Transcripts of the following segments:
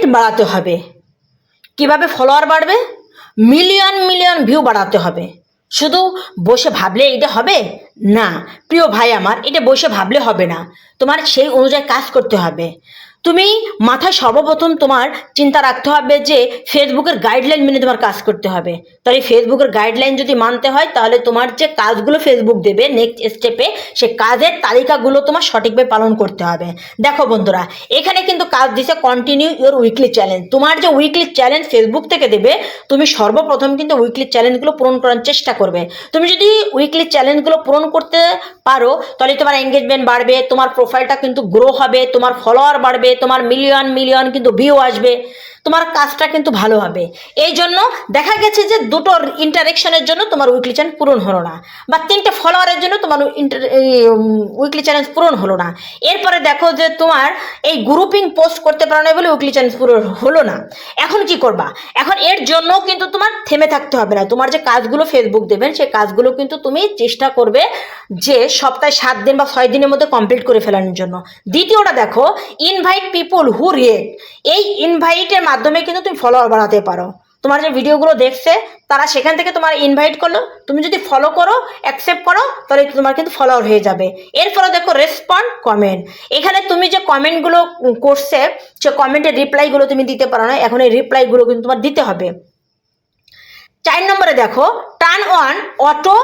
Content বাড়াতে হবে। কীভাবে ফলোয়ার বাড়বে? মিলিয়ন মিলিয়ন ভিউ বাড়াতে হবে। শুধু বসে ভাবলে এটা হবে? না। প্রিয় ভাই আমার, এটা বসে ভাবলে হবে না। তোমার সেই অনুযায়ী কাজ করতে হবে। তুমি মাথায় সর্বপ্রথম তোমার চিন্তা রাখতে হবে যে ফেসবুকের গাইডলাইন মেনে তোমার কাজ করতে হবে। তাহলে ফেসবুকের গাইডলাইন যদি মানতে হয়, তাহলে তোমার যে কাজগুলো ফেসবুক দেবে নেক্সট স্টেপে সে কাজের তালিকাগুলো তোমার সঠিকভাবে পালন করতে হবে। দেখো বন্ধুরা, এখানে কিন্তু কাজ দিছে কন্টিনিউ ইওর উইকলি চ্যালেঞ্জ তোমার যে উইকলি চ্যালেঞ্জ ফেসবুক থেকে দেবে, তুমি সর্বপ্রথম কিন্তু উইকলি চ্যালেঞ্জগুলো পূরণ করার চেষ্টা করবে। তুমি যদি উইকলি চ্যালেঞ্জগুলো পূরণ করতে পারো, তাহলে তোমার এঙ্গেজমেন্ট বাড়বে, তোমার প্রোফাইলটা কিন্তু গ্রো হবে, তোমার ফলোয়ার বাড়বে তোমার মিলিয়ন মিলিয়ন কিন্তু ভিউ আসবে। তোমার কাজটা কিন্তু ভালো হবে। এই জন্য দেখা গেছে যে দুটো ইন্টারেকশনের জন্য তোমার উইকলি চ্যালেঞ্জ পূরণ হলো না বা তিনটে ফলোয়ারের জন্য তোমার ইন্টার উইকলি চ্যালেঞ্জ পূরণ হলো না। এরপরে দেখো যে তোমার এই গ্রুপিং পোস্ট করতে পারো না বলে উইকলি চ্যালেঞ্জ পূরণ হলো না। এখন কি করবা? এখন এর জন্য কিন্তু তোমার থেমে থাকতে হবে না। তোমার যে কাজগুলো ফেসবুক দেবেন, সেই কাজগুলো কিন্তু তুমি চেষ্টা করবে যে সপ্তাহে সাত দিন বা ছয় দিনের মধ্যে কমপ্লিট করে ফেলানোর জন্য। দ্বিতীয়টা দেখো ইনভাইট পিপল হু রিয়েক্ট এই ইনভাইটের মাধ্যমে কিন্তু তুমি ফলোয়ার বাড়াতে পারো। তোমার যে ভিডিওগুলো দেখছে, তারা সেখান থেকে তোমার ইনভাইট করল। তুমি যদি ফলো করো অ্যাকসেপ্ট করো, তাহলে তোমার কিন্তু ফলোয়ার হয়ে যাবে। এরপরে দেখো রেসপন্ড কমেন্ট এখানে তুমি যে কমেন্টগুলো করছে, সে কমেন্টের রিপ্লাইগুলো তুমি দিতে পারো না। এখন এই রিপ্লাইগুলো কিন্তু তোমার দিতে হবে। চার নম্বরে দেখো টার্ন অন অটো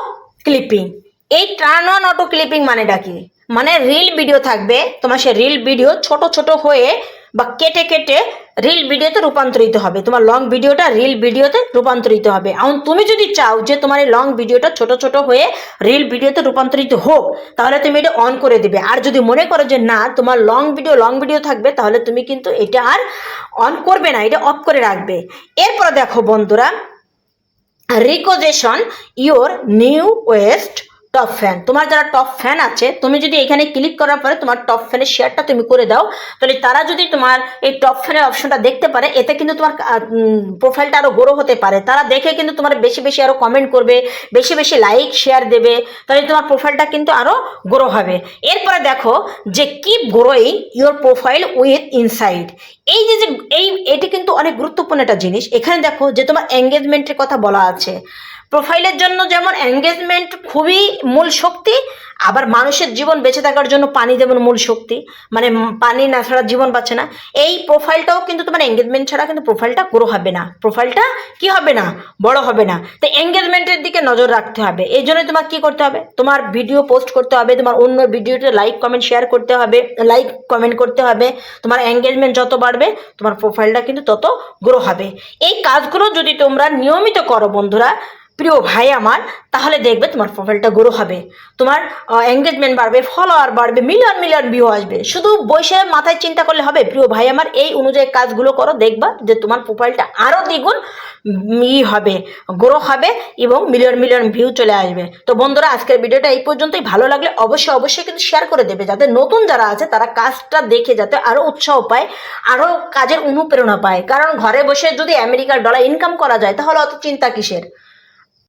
ক্লিপিং এই টার্ন অন অটো ক্লিপিং মানেটা কি? মানে রিল ভিডিও থাকবে। তোমার সে রিল ভিডিও ছোট ছোট হয়ে বা কেটে কেটে রিল ভিডিওতে রূপান্তরিত হবে। তোমার লং ভিডিওটা রিল ভিডিওতে রূপান্তরিত হবে। এখন তুমি যদি চাও যে তোমার এই লং ভিডিওটা ছোট ছোট হয়ে রিল ভিডিওতে রূপান্তরিত হোক, তাহলে তুমি এটা অন করে দিবে। আর যদি মনে করো যে না, তোমার লং ভিডিও লং ভিডিও থাকবে, তাহলে তুমি কিন্তু এটা আর অন করবে না, এটা অফ করে রাখবে। এরপরে দেখো বন্ধুরা recognition your new west top fan তোমার যারা টপ ফ্যান আছে, তুমি যদি এখানে ক্লিক করার পরে তোমার টপ ফ্যানের শেয়ারটা তুমি করে দাও, তাহলে তারা যদি তোমার এই টপ ফ্যানের অপশনটা দেখতে পারে, এতে কিন্তু তোমার প্রোফাইলটা আরও গ্রো হতে পারে। তারা দেখে কিন্তু তোমার বেশি বেশি আরও কমেন্ট করবে, বেশি বেশি লাইক শেয়ার দেবে, তাহলে তোমার প্রোফাইলটা কিন্তু আরও গ্রো হবে। এরপরে দেখো যে keep growing your profile with inside এই যে যে, এই, এটি কিন্তু অনেক গুরুত্বপূর্ণ একটা জিনিস। এখানে দেখো যে তোমার এঙ্গেজমেন্টের কথা বলা আছে। প্রোফাইলের জন্য যেমন এঙ্গেজমেন্ট খুবই মূল শক্তি আবার মানুষের জীবন বেঁচে থাকার জন্য পানি যেমন মূল শক্তি মানে পানি না ছাড়া জীবন পাচ্ছে না, এই প্রোফাইলটাও কিন্তু তোমার এঙ্গেজমেন্ট ছাড়া কিন্তু প্রোফাইলটা গ্রো হবে না। প্রোফাইলটা কি হবে না? বড় হবে না। তো এঙ্গেজমেন্টের দিকে নজর রাখতে হবে। এই জন্য তোমার কি করতে হবে? তোমার ভিডিও পোস্ট করতে হবে, তোমার অন্য ভিডিওতে লাইক কমেন্ট শেয়ার করতে হবে লাইক কমেন্ট করতে হবে। তোমার এঙ্গেজমেন্ট যত বাড়বে, তোমার প্রোফাইলটা কিন্তু তত গ্রো হবে। এই কাজগুলো যদি তোমরা নিয়মিত করো বন্ধুরা প্রিয় ভাই আমার, তাহলে দেখবে তোমার প্রোফাইলটা গ্রো হবে। তোমার এঙ্গেজমেন্ট বাড়বে ফলোয়ার বাড়বে মিলিয়ন মিলিয়ন ভিউ আসবে। শুধু বসে মাথায় চিন্তা করলে হবে, প্রিয় ভাই আমার, এই অনুযায়ী কাজগুলো করো, দেখবা যে তোমার প্রোফাইলটা আরও দ্বিগুণ ই হবে গ্রো হবে এবং মিলিয়ন মিলিয়ন ভিউ চলে আসবে। তো বন্ধুরা, আজকের ভিডিওটা এই পর্যন্তই। ভালো লাগলে অবশ্যই অবশ্যই কিন্তু শেয়ার করে দেবে, যাতে নতুন যারা আছে, তারা কাজটা দেখে যাতে আরও উৎসাহ পায় আরও কাজের অনুপ্রেরণা পায়। কারণ ঘরে বসে যদি আমেরিকার ডলার ইনকাম করা যায়, তাহলে অত চিন্তা কিসের?